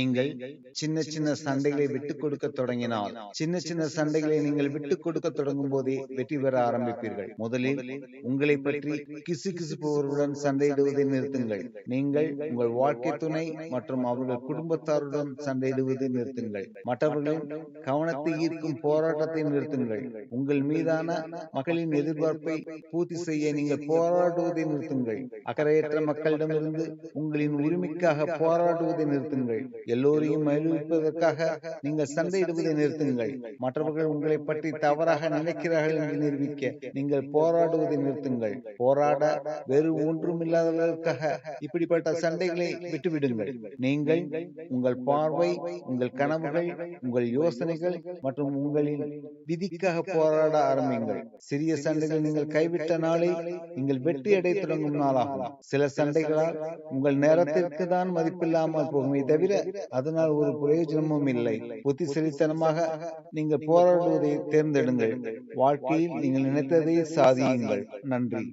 நீங்கள் சின்ன சின்ன சண்டைகளை விட்டுக் கொடுக்க தொடங்கினால் சின்ன சின்ன சண்டைகளை நீங்கள் விட்டுக் கொடுக்க தொடங்கும் போதே வெற்றி பெற ஆரம்பிப்பீர்கள். முதலில் உங்களை பற்றி கிசு கிசுப்பவர்களுடன் சண்டையிடுவதை நிறுத்துங்கள். நீங்கள் உங்கள் வாழ்க்கை துணை மற்றும் அவர்கள் குடும்பத்தாருடன் சண்டையிடுவதை நிறுத்துங்கள். மற்றவர்களின் கவனத்தை ஈர்க்கும் போராட்டத்தை நிறுத்துங்கள். உங்கள் மீதான மக்களின் எதிர்பார்ப்பை பூர்த்தி செய்ய நீங்கள் போராடுவதை நிறுத்துங்கள். அக்கறையற்ற மக்களிடமிருந்து உங்களின் உரிமைக்காக போராடுவதை நிறுத்துங்கள். எல்லோரையும் மகிழ்விப்பதற்காக நீங்கள் சண்டையிடுவதை நிறுத்துங்கள். மற்றவர்கள் உங்களை பற்றி தவறாக நினைக்கிறார்கள் என்று நிரூபிக்க நீங்கள் போராடுவதை நிறுத்துங்கள். போராட வேறு ஒன்றுமில்லாதவர்களுக்காக இப்படிப்பட்ட சண்டைகளை விட்டுவிடுங்கள். நீங்கள் உங்கள் பார்வை உங்கள் கனவுகள் உங்கள் யோசனைகள் மற்றும் உங்களின் விதிக்காக போராட ஆரம்பிங்கள் சிறிய சண்டைகள் நீங்கள் கைவிட்ட நாளை நீங்கள் வெற்றி அடைய தொடங்கும் நாளாகும். சில சண்டைகளால் உங்கள் நேரத்திற்கு தான் மதிப்பில்லாமல் போகுமே தவிர அதனால் ஒரு பிரயோஜனமும் இல்லை. புத்திசலித்தனமாக நீங்கள் போராடுவதை தேர்ந்தெடுங்கள். வாழ்க்கையில் நீங்கள் நினைத்ததை சாதியுங்கள். நன்றி.